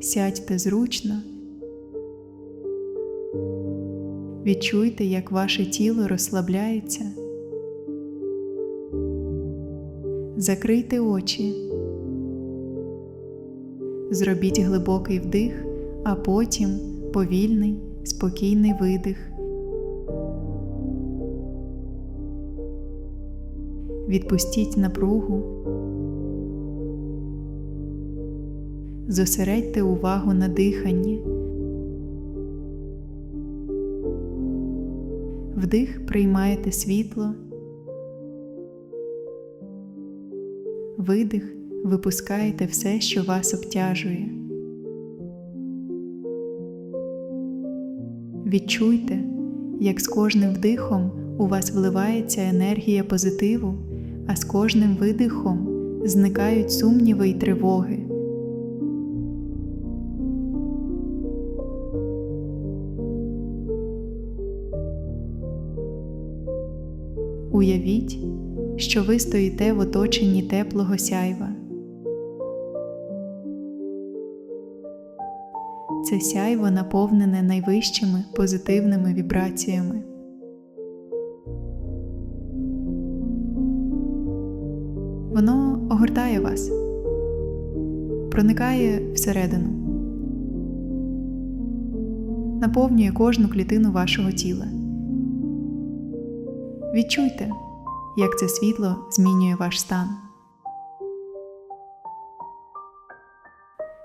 Сядьте зручно. Відчуйте, як ваше тіло розслабляється. Закрийте очі. Зробіть глибокий вдих, а потім повільний, спокійний видих. Відпустіть напругу. Зосередьте увагу на диханні. Вдих приймаєте світло. Видих випускаєте все, що вас обтяжує. Відчуйте, як з кожним вдихом у вас вливається енергія позитиву, а з кожним видихом зникають сумніви й тривоги. Уявіть, що ви стоїте в оточенні теплого сяйва. Це сяйво наповнене найвищими позитивними вібраціями. Воно огортає вас, проникає всередину, наповнює кожну клітину вашого тіла. Відчуйте, як це світло змінює ваш стан.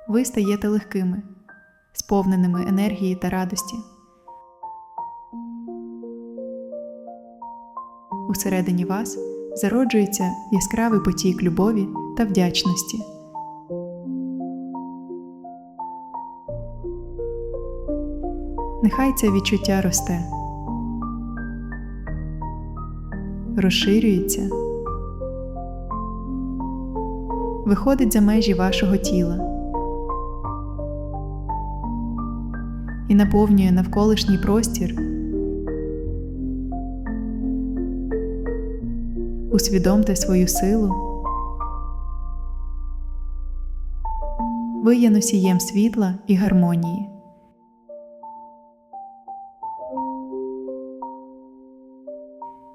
Ви стаєте легкими, сповненими енергії та радості. Усередині вас зароджується яскравий потік любові та вдячності. Нехай це відчуття росте, розширюється, виходить за межі вашого тіла і наповнює навколишній простір. Усвідомте свою силу. Ви є носієм світла і гармонії.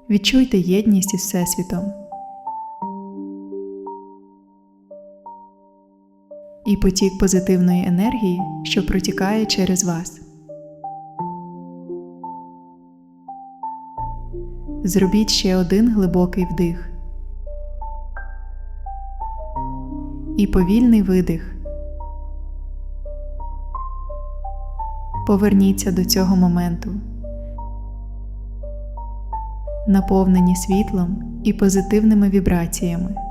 Відчуйте єдність із Всесвітом. І потік позитивної енергії, що протікає через вас. Зробіть ще один глибокий вдих і повільний видих. Поверніться до цього моменту, наповнені світлом і позитивними вібраціями.